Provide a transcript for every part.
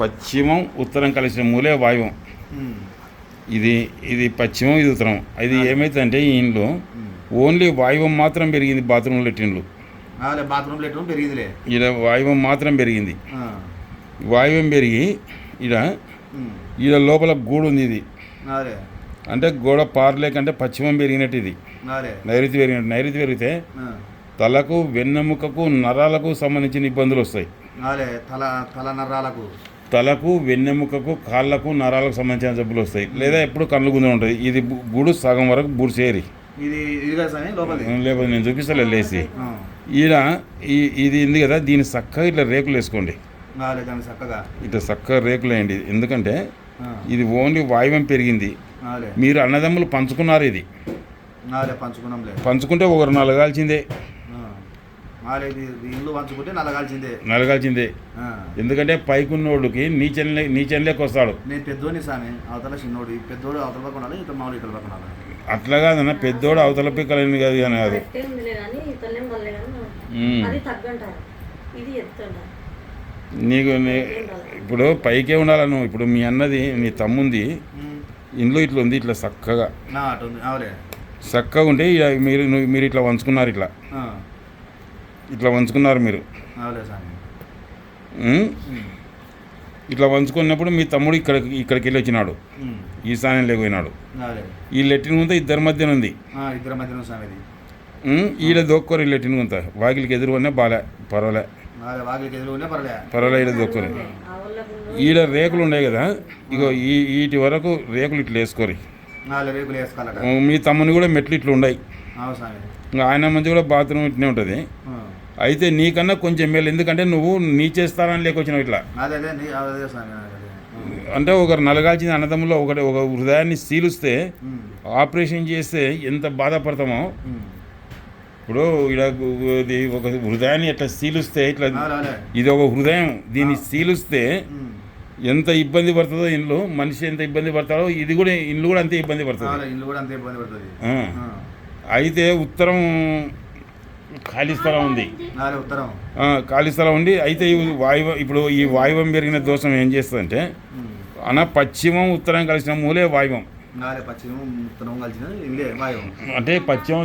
పశ్చిమం ఉత్తరం కలిసిన మూలే వాయువం. ఇది ఇది పశ్చిమం ఇది ఉత్తరం ఇది ఏమైతుందంటే ఈ ఇంట్లో ఉమ్. ఓన్లీ వాయువం మాత్రం పెరిగింది బాత్రూమ్ లెట్రిన్లు బాత్రూమ్ లెటర్ పెరిగిందిలే ఈడ వాయువం మాత్రం పెరిగింది. వాయువం పెరిగి ఉమ్. ఈడ లోపల గూడు ఉంది ఇది అంటే గోడ పారలేకంటే పశ్చిమం పెరిగినట్టు ఇది నైరుతి పెరిగినట్టు నైరుతి పెరిగితే. తలకు వెన్నెముకకు నరాలకు సంబంధించిన ఇబ్బందులు వస్తాయి తల తల నరాలకు తలకు వెన్నెముకకు కాళ్ళకు నరాలకు సంబంధించిన జబ్బులు వస్తాయి. లేదా ఎప్పుడు కళ్ళు గుంజ ఉంటుంది ఇది గూడు సగం వరకు స్వామి లోపలిది? లేకపోతే నేను చూపిస్తాలే లేచి. ఈడ ఇది ఉంది కదా దీని చక్కగా ఇట్లా రేకులు వేసుకోండి. ఇట్లా చక్కగా రేకులు వేయండి. ఎందుకంటే. ఇది ఓన్లీ వాయువం పెరిగింది. మీరు అన్నదమ్ములు పంచుకున్నారు ఇది. పంచుకుంటే ఒకరు నలగాల్సిందే ఇది ఇది ఇల్లు పంచుకుంటే నలగాల్సిందే. నలగాల్సిందే. ఎందుకంటే పైకున్నోడికి నీచన్లే నీచన్లేకి వస్తాడు నేను పెద్దోని స్వామి అవతల చిన్నోడు. పెద్దోడు అవతల పక్క ఉండాలి ఇతను మామూలు ఇతర పక్క ఉండాలి. అట్లా కాదన్న పెద్దోడు అవతల పిక్కలని కాదు అని కాదు. నీకు నీ- ఇప్పుడు పైకే ఉండాలి నువ్వు? ఇప్పుడు మీ అన్నది నీ తమ్ముంది. ఇంట్లో ఇట్లా ఉంది ఇట్లా చక్కగా. చక్కగా ఉంటే మీరు నువ్వు- మీరు ఇట్లా వంచుకున్నారు ఇట్లా. ఆ. ఇట్లా వంచుకున్నారు మీరు. ఇట్లా వంచుకున్నప్పుడు మీ తమ్ముడు ఇక్కడ ఇక్కడికి వెళ్ళి వచ్చినాడు. ఉమ్. ఈశాన్యం లేకపోయినాడు అవలే. ఈ లెట్రిన్ గుంత ఇద్దరి మధ్యన ఉంది. ఇద్దరు మధ్యన? ఈడ దొక్కోరు ఈ లెట్రిన్ గుంత. వాకిలికి ఎదురుగానే బాలే పర్వాలే. పర్వాలే. ఈడ దొక్కోరు. ఈడ రేకులు ఉన్నాయి కదా ఇగో ఈ వీటి వరకు రేకులు ఇట్లా వేసుకోరి. మీ తమ్ముని కూడా మెట్లు ఇట్లా ఉన్నాయి ఇంకా ఆయన మంచి కూడా బాత్రూమ్ ఇట్నే ఉంటుంది. అయితే నీకన్నా కొంచెం మేలు. ఎందుకంటే నువ్వు నీ చేస్తానని లేకొచ్చినావు ఇట్లా. అంటే ఒకరు నలగాల్చిన అన్నదమ్ములో ఒకటి ఒక హృదయాన్ని సీలుస్తే. ఆపరేషన్ చేస్తే ఎంత బాధపడతామో. ఇప్పుడు ఇలా ఇది ఒక హృదయాన్ని ఎట్లా సీలుస్తే ఇట్లా ఇది ఒక హృదయం. దీన్ని సీలుస్తే. ఎంత ఇబ్బంది పడుతుందో ఇల్లు మనిషి ఎంత ఇబ్బంది పడతాడో ఇది కూడా ఇల్లు కూడా అంతే ఇబ్బంది పడుతుంది. అయితే ఉత్తరం ఖాళీ స్థలం ఉంది. ఖాళీ స్థలం ఉండి అయితే ఈ వాయువ ఇప్పుడు ఈ వాయువం పెరిగిన దోషం ఏం చేస్తుందంటే. అన పశ్చిమం ఉత్తరం కలిసిన మూలే వాయువం. అంటే పశ్చిమం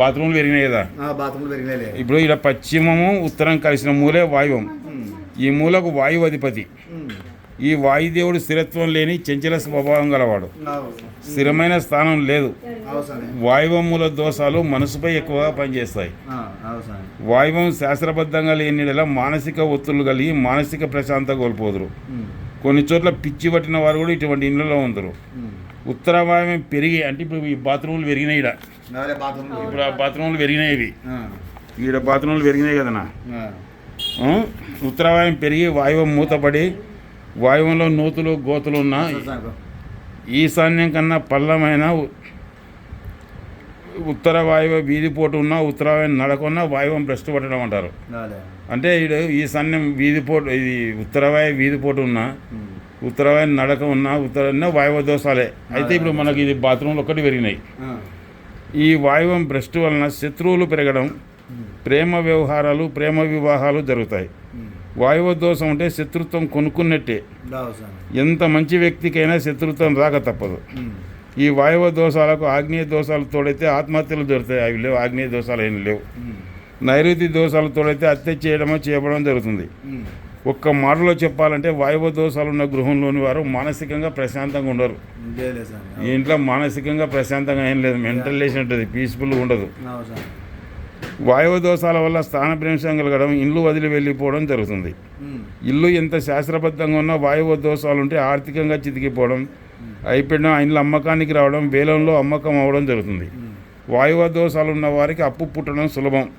బాత్రూమ్లు పెరిగినాయి కదా. ఇప్పుడు ఇక్కడ పశ్చిమము ఉత్తరం కలిసిన మూలే వాయువం. ఈ మూలకు వాయువు అధిపతి. ఈ వాయుదేవుడు స్థిరత్వం లేని చంచల స్వభావం గలవాడు. స్థిరమైన స్థానం లేదు అవు స్వామి వాయువం మూల దోషాలు మనసుపై ఎక్కువగా పనిచేస్తాయి వాయువం శాస్త్రబద్ధంగా లేనిలా మానసిక ఒత్తులు కలిగి మానసిక ప్రశాంతత కోల్పోదురు. కొన్ని చోట్ల పిచ్చి పట్టిన వారు కూడా ఇటువంటి ఇండ్లలో ఉంటారు ఉమ్. ఉత్తర వాయువం పెరిగి అంటే ఇప్పుడు ఈ బాత్రూములు పెరిగినాయి ఇప్పుడు ఆ బాత్రూములు పెరిగినాయి ఇవి. ఈడ బాత్రూములు పెరిగినాయి కదనా ఆ. ఆ? ఉత్తర వాయువం పెరిగి వాయువం మూతపడి వాయువంలో నూతులు గోతులు ఉన్న. ఈశాన్యం కన్నా పల్లమైన ఉత్తర వాయువ వీధిపోటు ఉన్న ఉత్తర వాయువు నడకున్న వాయువం భ్రష్టు పట్టడం అంటారు. అంటే ఈడు ఈశాన్యం వీధిపోటు ఇది ఉత్తర వాయు వీధిపోటు ఉన్న ఉమ్. ఉత్తర వాయు నడక ఉన్న ఉత్తర వాయువ దోషాలే అయితే ఇప్పుడు మనకి ఇది బాత్రూంలు ఒక్కటి పెరిగినాయి. ఈ వాయువం భ్రష్టు వలన శత్రువులు పెరగడం. ప్రేమ వ్యవహారాలు ప్రేమ వివాహాలు జరుగుతాయి. వాయువ దోషం అంటే శత్రుత్వం కొనుక్కున్నట్టే. ఎంత మంచి వ్యక్తికైనా శత్రుత్వం రాక తప్పదు. ఈ వాయువ దోషాలకు ఆగ్నేయ దోషాలు తోడైతే ఆత్మహత్యలు దొరుకుతాయి. అవి లేవు ఆగ్నేయ దోషాలు ఏం లేవు. నైరుతి దోషాలు తోడైతే హత్య చేయడమో చేయబడడం జరుగుతుంది. ఒక్క మాటలో చెప్పాలంటే వాయువ దోషాలు ఉన్న గృహంలోని వారు మానసికంగా ప్రశాంతంగా ఉండరు. ఇంట్లో మానసికంగా ప్రశాంతంగా ఏం లేదు. మెంటల్ లేషన్ ఉంటుంది పీస్ఫుల్ ఉండదు. వాయువ దోషాల వల్ల స్థానభ్రంశం కలగడం ఇల్లు వదిలి వెళ్ళిపోవడం జరుగుతుంది. ఇల్లు ఎంత శాస్త్రబద్ధంగా ఉన్నా వాయువ దోషాలు ఉంటే ఆర్థికంగా చితికిపోవడం అయిపోయిన ఇండ్ల అమ్మకానికి రావడం వేలంలో అమ్మకం అవ్వడం జరుగుతుంది. వాయువ దోషాలు ఉన్న వారికి అప్పు పుట్టడం సులభం.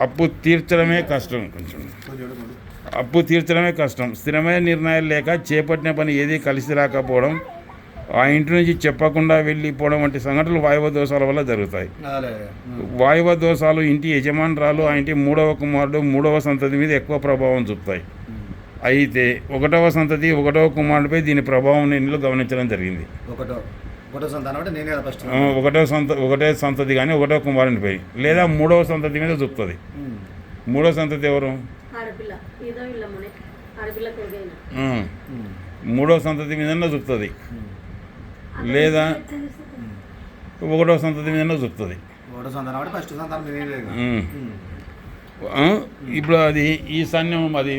అప్పు తీర్చడమే కష్టం. కొంచెం. అప్పు తీర్చడమే కష్టం. స్థిరమైన నిర్ణయాలు లేక చేపట్టిన పని ఏది కలిసి రాకపోవడం ఆ ఇంటి నుంచి చెప్పకుండా వెళ్ళిపోవడం వంటి సంఘటనలు వాయువ దోషాల వల్ల జరుగుతాయి. వాయువ దోషాలు ఇంటి యజమానురాలు ఆ ఇంటి మూడవ కుమారుడు మూడవ సంతతి మీద ఎక్కువ ప్రభావం చూపుతాయి. అయితే ఒకటవ సంతతి ఒకటవ కుమారుడిపై దీని ప్రభావం నేను గమనించడం జరిగింది. ఒకటో ఒకటో సంతానం అంటే నేనే కదా ఫస్ట్ ఆ, ఒకటో సంత ఒకటే సంతతి కానీ ఒకటో కుమారునిపై లేదా మూడవ సంతతి మీద చూపుతుంది. మూడవ సంతతి ఎవరు? ఆడపిల్ల ఏదో ఇల్లమ్మనే ఆడపిల్ల కొడుకైనా. ఆ. మూడో సంతతి మీద చూపుతుంది. లేదా ఒకటో సంతతి మీద చూపుతుంది ఇప్పుడు అది ఈశాన్యం అది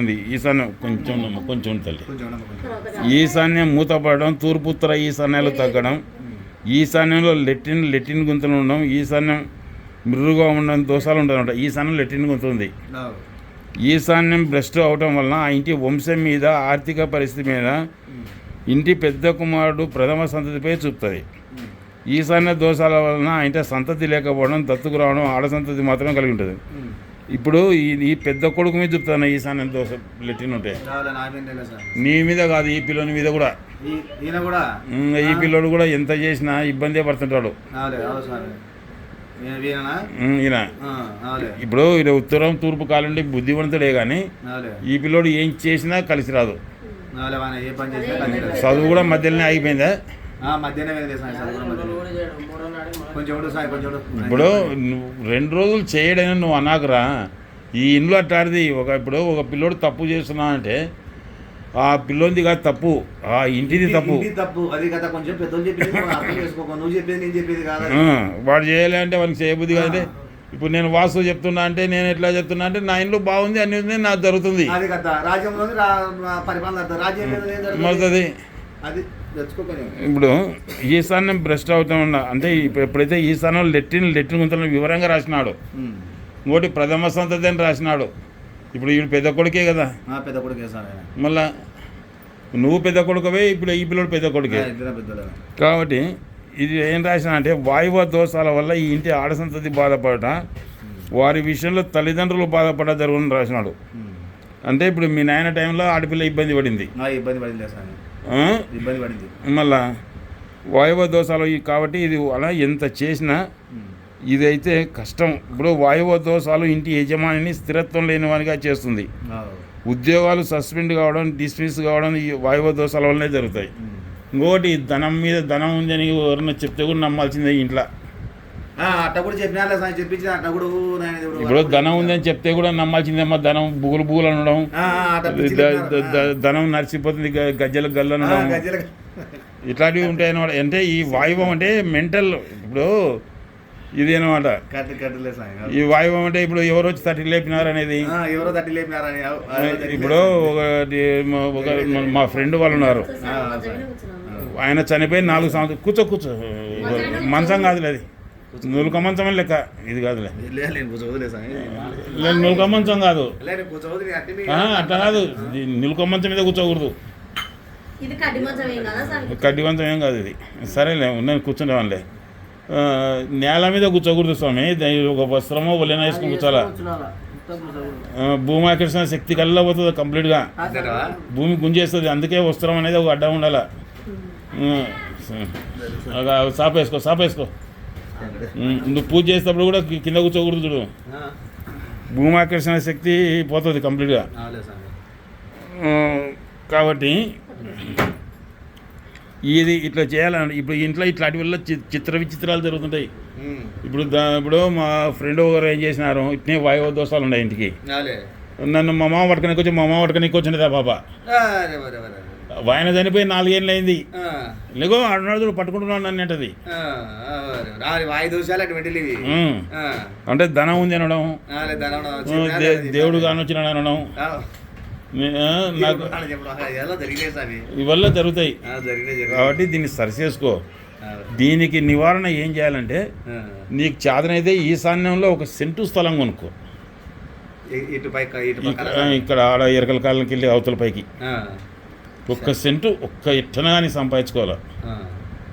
ఉంది ఈశాన్యం కొంచెం కొంచెం తర్వాత ఈశాన్యం మూతపడడం తూర్పు ఉత్తర ఈశాన్యాలు తగ్గడం. ఈశాన్యంలో లెట్రిన్ లెట్రిన్ గుంతలు ఉండడం. ఈశాన్యం మృదుగా ఉండడం దోషాలు ఉండడం ఈశాన్యం లెట్రిన్ గుంత ఉంది. ఈశాన్యం భ్రష్టు అవటం వలన ఆ ఇంటి వంశం మీద ఆర్థిక పరిస్థితి మీద ఇంటి పెద్ద కుమారుడు ప్రథమ సంతతిపై చూపుతుంది. ఈశాన్య దోషాల వలన ఆ ఇంటి సంతతి లేకపోవడం దత్తుకు రావడం ఆడ సంతతి మాత్రమే కలిగి ఉంటుంది. ఇప్పుడు ఈ ఈ పెద్ద కొడుకు మీద చూపుతాను ఈశాన్య దోష లెట్రిన్ ఉంటాయి రావులే, నా మీద కాదు ఈ పిల్లోని మీద కూడా. ఈ- పిల్లోడు కూడా ఎంత చేసినా ఇబ్బందే పడుతుంటాడు. ఈయన. ఇప్పుడు ఉత్తరం తూర్పు కాలండి బుద్ధివంతుడే కానీ ఈ పిల్లోడు ఏం చేసినా కలిసి రాదు. ఏ పని చేసినా కలిసి చదువు కూడా మధ్యలోనే ఆగిపోయిందా. కొంచెం ఉండు. ఇప్పుడు రెండు రోజులు చేయడని నువ్వు అనాకరా ఈ ఇంట్లో అట్టాడిది ఒక ఇప్పుడు ఒక పిల్లోడు తప్పు చేస్తున్నా అంటే ఆ పిల్లోనిది కాదు తప్పు ఆ ఇంటిది తప్పు. తప్పు అది కదా కొంచెం చెప్పింది నువ్వు చెప్పేది నేను చెప్పేది కాదు వాడు చేయాలి అంటే వానికి చేయబుద్ధి కాదంటే ఇప్పుడు నేను వాస్తు చెప్తున్నా అంటే నేను ఎట్లా చెప్తున్నా అంటే నా ఇంట్లో బాగుంది అన్ని ఉంది నాకు జరుగుతుంది? మరుతుంది తెచ్చుకోకొని ఇప్పుడు ఈశాన్యం భ్రష్ట్ అవుతా ఉన్నా అంటే ఇప్పుడు ఎప్పుడైతే ఈశాన్యం లెట్రిన్ లెట్రిన్ గుంతలను వివరంగా రాసినాడు. ఇంకోటి ప్రథమ సంతతి అని రాసినాడు. ఇప్పుడు వీడు పెద్ద కొడుకే కదా. పెద్ద కొడుకు ఆయన. మళ్ళా నువ్వు పెద్ద కొడుకువే ఇప్పుడు ఈ పిల్లడు పెద్ద కొడుకే. కాబట్టి ఇది ఏం రాసిన అంటే వాయువ దోషాల వల్ల ఈ ఇంటి ఆడసంతతి బాధపడట. వారి విషయంలో తల్లిదండ్రులు బాధపడ జరుగుని రాసినాడు. అంటే ఇప్పుడు మీ నాయన టైంలో ఆడపిల్ల ఇబ్బంది పడింది. ఇబ్బంది పడింది? ఇబ్బంది పడింది. మళ్ళా వాయువ దోషాలు కాబట్టి ఇది అలా ఎంత చేసినా ఇదైతే కష్టం. ఇప్పుడు వాయువ దోషాలు ఇంటి యజమానిని స్థిరత్వం లేని వానిగా చేస్తుంది. ఉద్యోగాలు సస్పెండ్ కావడం డిస్మిస్ కావడం ఈ వాయువ దోషాల వల్లనే జరుగుతాయి. ఇంకొకటి ధనం మీద ధనం ఉందని ఎవరన్నా చెప్తే కూడా నమ్మాల్సిందే ఇంట్లో. అట్ట కూడా చెప్పినా చెప్పించిన అట్ట కూడా ఇప్పుడు ధనం ఉందని చెప్తే కూడా నమ్మాల్సిందేమో ధనం బుగులు బుగులు అనడం ధనం నడిచిపోతుంది గ- గజ్జల గల్లు అనడం ఇట్లాంటివి ఉంటాయి అన్నమాట. అంటే ఈ వాయువం అంటే మెంటల్ ఇప్పుడు ఇది అనమాట ఈ వాయువం అంటే ఇప్పుడు ఎవరు వచ్చి తట్టి లేపినారు అనేది. ఎవరో తట్టి లేపినారని ఇప్పుడు మా- ఒక మా ఫ్రెండ్ వాళ్ళు ఉన్నారు. ఆయన చనిపోయి నాలుగు సంవత్సరాలు కూర్చో కూర్చో. మంచం కాదులే అది. నులుక మంచం లెక్క. ఇది కాదులే. నులుక మంచం కాదు. అట్లా కాదు. నిలుక మంచం మీద కూర్చోకూడదు. ఇది కడ్డి మంచం ఏం కదా ఇది. సరేలే నేను కూర్చుండేవాళ్ళే ఆ, నేల మీద కూర్చోకూడదు స్వామి. దాని ఒక వస్త్రమో ఒళ్ళైనా వేసుకుని కూర్చోాలా ఆ, భూమి ఆకర్షణ శక్తి కల్లా పోతుంది కంప్లీట్గా? భూమి గుంజేస్తుంది. అందుకే వస్త్రం అనేది ఒక అడ్డం ఉండాల? సాప్ వేసుకో సాప్ వేసుకో ఉమ్, నువ్వు పూజ చేసేటప్పుడు కూడా కింద కూర్చోకూడదు చూడు. ఆ, భూమి ఆకర్షణ శక్తి పోతుంది కంప్లీట్గా. కాబట్టి ఇది ఇట్లా చేయాలని ఇప్పుడు ఇంట్లో ఇట్లాంటి వల్ల చిత్ర విచిత్రాలు జరుగుతుంటాయి. ఇప్పుడు ఇప్పుడు మా ఫ్రెండ్ ఒకరు ఏం చేసినారు ఇట్నే వాయువ దోషాలు ఉన్నాయి ఇంటికి. నన్ను మా మామ పట్టుకొని వచ్చి మా మామ పట్టుకొని ఆ పాప. ఆయన చనిపోయి నాలుగేళ్ళు అయింది. లేగో అడుగుడు పట్టుకుంటున్నాను నన్ను అంటది. అంటే ధనం ఉంది అనడం. దేవుడు కానొచ్చినాడు అనడం. నాకు సార్? ఇవల్ల జరుగుతాయి. కాబట్టి దీన్ని సరిచేసుకో. ఆ, దీనికి నివారణ ఏం చేయాలంటే. నీకు చేతనైతే ఈశాన్యంలో ఒక సెంటు స్థలం కొనుక్కో. ఇక్కడ ఆడ ఎరకల కాలంకి వెళ్ళి అవతల పైకి. ఒక్క సెంటు ఒక్క ఎట్టన కానీ సంపాదించుకోవాలి.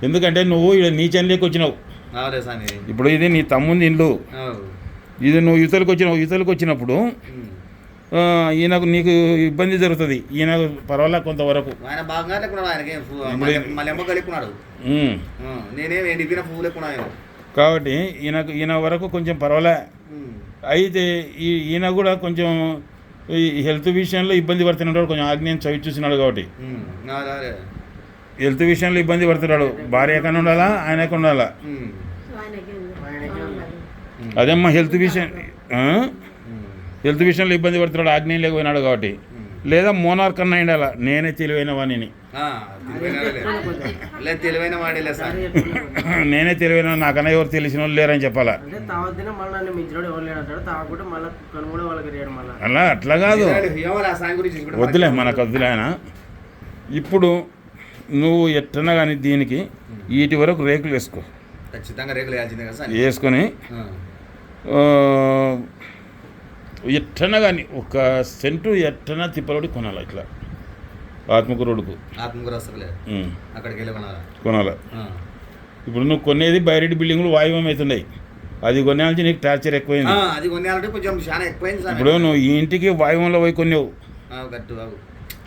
ఎందుకంటే నువ్వు ఇక్కడ నీచంలోకి వచ్చినావు. అవులే స్వామి ఇప్పుడు ఇది నీ తమ్ముంది ఇల్లు. ఇది నువ్వు యువతలకు వచ్చినావు యువతలకు వచ్చినప్పుడు ఈయనకు నీకు ఇబ్బంది జరుగుతుంది. ఈయనకు పర్వాలే కొంతవరకు. కాబట్టి ఈయనకు ఈయన వరకు కొంచెం పర్వాలే. అయితే ఈ ఈయన కూడా కొంచెం ఈ హెల్త్ విషయంలో ఇబ్బంది పడుతున్నాడు కొంచెం ఆజ్ఞానం చవి చూసినాడు కాబట్టి. హెల్త్ విషయంలో ఇబ్బంది పడుతున్నాడు. భార్య కన్నా ఉండాలా? ఆయనకు ఉండాలా? ఆయనకి ఉంది. అవునండి. అదేమ్మా హెల్త్ విషయం ఆ? హెల్త్ విషయంలో ఇబ్బంది పడుతున్నాడు ఆజ్ఞానం లేకపోయినాడు కాబట్టి. లేదా మోనార్క్ అన్న ఉండాల నేనే తెలివైన వాణిని. తెలివైన వాడేలే సార్. నేనే తెలివైన నాకన్నా ఎవరు తెలిసిన వాళ్ళు లేరని చెప్పాలా? అలా అట్లా కాదు. వద్దులే మనకు వద్దులే ఆయన. ఇప్పుడు నువ్వు ఎట్టనా కానీ దీనికి వీటి వరకు రేకులు వేసుకో. ఖచ్చితంగా రేకులు వేయాల్సిందే కదా సార్. వేసుకొని ఎట్టనా కానీ ఒక సెంటు ఎట్టనా తిప్పలోడి కొనాలి ఇట్లా? ఆత్మకు రోడ్డుకు ఆత్మకూర ఉమ్, అక్కడికి వెళ్ళి కొనాలా? కొనాలి. ఇప్పుడు నువ్వు కొనేది బైరెడ్డి బిల్డింగ్లు వాయువం అవుతున్నాయి. అది కొనేయాల్సి నీకు టార్చర్ ఎక్కువైంది. అది కొంచెం చాలా ఎక్కువైంది ఇప్పుడు నువ్వు ఇంటికి వాయువంలో పోయి కొన్నావు.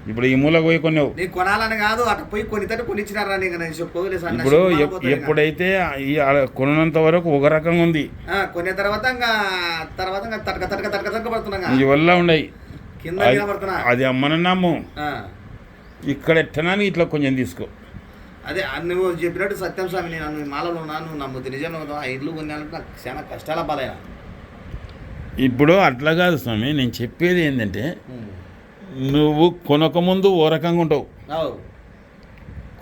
ఇప్పుడు ఈ మూలకు పోయి కొన్నావు. నీకు కొనాలని కాదు అటు పోయి కొనితట్టు కొనిచ్చినారా నీకు? నేను చెప్పుకోలేదు సార్ నా ఇప్పుడు. ఎప్పుడైతే కొన్నంత వరకు ఒక రకంగా ఉంది. కొనే తర్వాత తర్వాత ఇంకా తటక తటక తటక తటక పడుతున్నా ఈ వల్ల ఉన్నాయి. అది- అమ్మనన్నాము. ఇక్కడ ఎట్టనాని ఇట్లా కొంచెం తీసుకో. అదే నువ్వు చెప్పినట్టు సత్యం స్వామి నేను మాలలో ఉన్నా నువ్వు నమ్ముతుంది నిజంగా ఆ ఇల్లు కొనాలంటే నాకు చాలా కష్టాల బాధైన ఇప్పుడు అట్లా కాదు స్వామి నేను చెప్పేది ఏంటంటే నువ్వు కొనకముందు ఓ రకంగా ఉంటావు.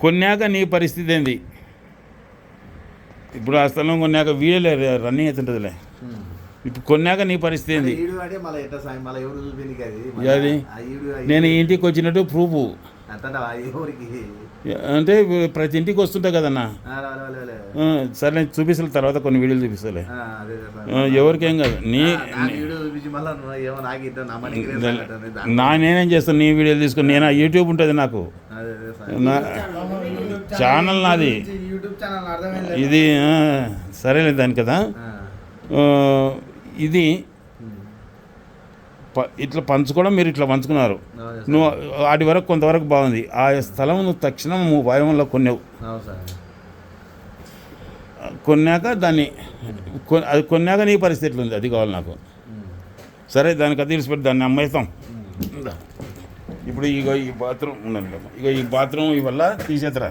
కొన్నాక నీ పరిస్థితి ఏంది? ఇప్పుడు ఆ స్థలం కొన్నాక వీడియోలే రన్నింగ్ అవుతుంటుందిలే ఇప్పుడు కొన్నాక నీ పరిస్థితి ఏంది? అది? నేను ఇంటికి వచ్చినట్టు ప్రూఫ్. అంటే ప్రతి ఇంటికి వస్తుంటా కదన్నా? సరే నేను చూపిస్తాను తర్వాత కొన్ని వీడియోలు చూపిస్తాలే. ఎవరికేం కాదు. నీ నా నేనేం చేస్తాను? నీ వీడియోలు తీసుకొని నేను? యూట్యూబ్ ఉంటుంది నాకు. ఛానల్ నాది. యూట్యూబ్ ఛానల్ అర్థమైంది. ఇది సరేలే దాని కదా. ఆ, ఇది ఇట్లా పంచుకోవడం మీరు ఇట్లా పంచుకున్నారు. నువ్వు వాటి వరకు కొంతవరకు బాగుంది. ఆ స్థలం నువ్వు తక్షణం నువ్వు వాయువంలో కొన్నావు. కొన్నాక దాన్ని అది కొన్నాక నీ పరిస్థితి ఎట్లా ఉంది అది కావాలి నాకు. సరే దానికి అది తెలిసిపెట్టి దాన్ని అమ్మేస్తాం. ఇప్పుడు ఇగో ఈ బాత్రూమ్ ఉండండి. ఇగో ఈ బాత్రూమ్ ఇవల్ల తీసేతరా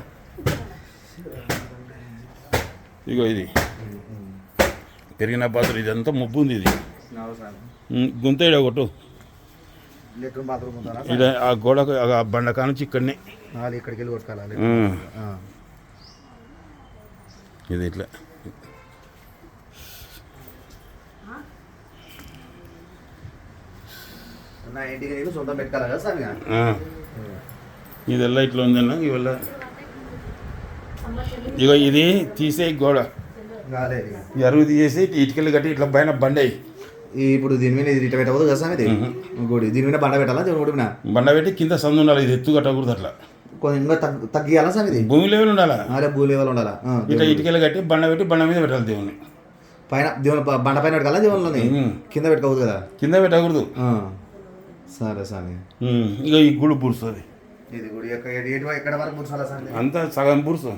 ఇగో ఇది. పెరిగిన బాత్రూమ్ ఇదంతా ముబ్బు ఉంది ఇది. గుంత ఇడ కొట్టు ఇడ ఆ గోడకు ఆ బండ కానుంచి ఇక్కడనే. ఇక్కడికి వెళ్ళి కొట్టుకోవాలి? ఇది ఇట్లా. ఇదెల్లా ఇట్లా ఉందన్న ఇవల్ల ఇగో ఇది తీసే గోడ. అరువు తీసేసి ఇటుకలు కట్టి ఇట్లా పైన బండ ఇప్పుడు దీని మీద ఇది ఇట్లా పెట్టవద్దు కదా సార్ ఇది? ఇంకోటి దీని మీద బండ పెట్టాలా? దేవుని గుడి మీద? బండ పెట్టి కింద సందు ఉండాలి ఇది ఎత్తు కట్టకూడదు అట్లా. కొంచెం తగ్గియాలా సార్ ఇది? భూమి లెవెల్ ఉండాలా? అదే భూ లెవెల్ ఉండాలా? ఇట్లా దేవుని ఇటుకలు కట్టి బండ పెట్టి బండ మీద పెట్టాలి దేవుని పైన దేవుని బండ పైన పెట్టాలా ఉమ్. కింద పెట్టుకోవద్దు కదా? కింద పెట్టకూడదు. సరే సార్ ఉమ్, ఇక ఈ గుడి బురుస్తుంది ఇది గుడి ఎక్కడ వరకు? అంతా సగం వరకు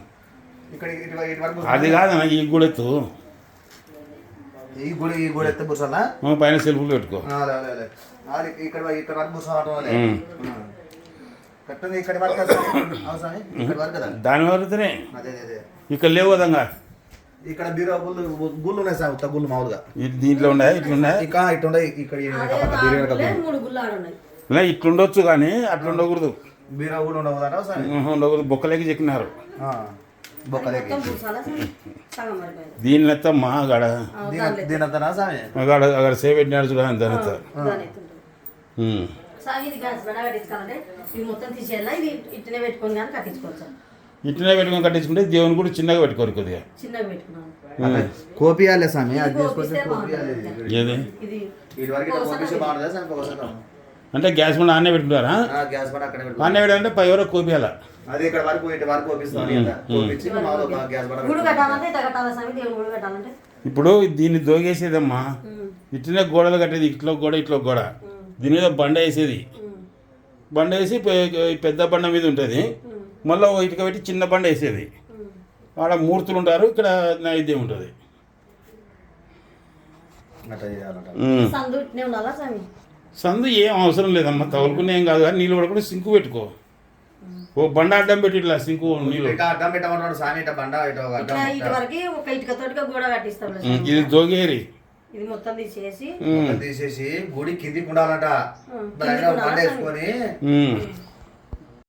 అది కాదన్న ఈ గుడి ఎత్తు. ఈ గుడి ఈ గుడి ఎత్తే కూర్చోాలా ఆ, పైన సెల్ఫ్లు పెట్టుకో. ఇక్కడ ఇక్కడ వరకు కూర్చోవడం. కరెక్ట్గా ఇక్కడ వరకు కదా? సార్? అవును సార్ ఇక్కడ వరకు కదా? దాని వరకునే అదే అదే, ఇక్కడ లేవు కదంగా ఇక్కడ బీరో గుళ్ళు గుళ్ళు ఉన్నాయి సార్ ఉత్త గుళ్ళు మామూలుగా. దీంట్లో ఉన్నాయా? ఇట్లున్నాయా ఇంకా ఇటు ఉండే ఇక్కడ బీరో ఇట్లుండొచ్చు కానీ అట్లా ఉండకూడదు. బీరో కూడా ఉహు, ఉండకూడదు. బొక్కలేకి చెక్కినారు. ఆ, బొక్కలేకి మొత్తం పూసాలా సార్? సగం పడిపోయింది దీని ఎత్త మా గడ సామి అక్కడ సేవ్ పెట్టినాడు చూడ దాని ఎత్త దాని ఎత్తుంటుంది. సార్ ఇది గ్యాస్ బండ పెట్టించుకోవాలంటే ఇది మొత్తం తీసేయాలా? ఇది ఇట్లనే పెట్టుకొని కట్టించుకుంటే దేవుని కూడా చిన్నగా పెట్టుకోరు కొద్దిగా. కోపియాలే బాగుంటుంది. ఏది? అంటే గ్యాస్ బండ ఆన్నే పెట్టుకుంటారా. ఆన్నే పెట్టాలంటే పై వరకు కోపియాల? అది ఇక్కడ వరకు ఇటు వరకు కోపించి గ్యాస్ ఇప్పుడు దీన్ని దోగేసేదమ్మా. ఇట్లనే గోడలు కట్టేది ఇట్లో గోడ ఇట్లో గోడ. దీని మీద బండ వేసేది. బండ వేసి పెద్ద బండ మీద ఉంటుంది. మళ్ళీ ఇటుక పెట్టి చిన్న బండ వేసేది. ఆడ మూర్తులు ఉంటారు ఇక్కడ నైవేద్యం ఉంటుంది. సందు ఏం అవసరం లేదమ్మా తగులుకునే ఏం కాదు. కానీ నీళ్ళు పడకుండా సింకు పెట్టుకో. ఓ బండ అడ్డం పెట్టి ఇట్లా సింకు నీళ్ళు. అడ్డం పెట్టమన్నాడు సామి ఇట్లా బండ ఇట్లా ఒక అడ్డం ఇట్లా ఇటు వరకు ఒక ఇటుక తోటిగా గోడ కట్టిస్తాం ఇది దోగేరి ఇది మొత్తం తీసేసి తీసేసి గుడి కిందికి ఉండాలంట. బండ? వేసుకొని.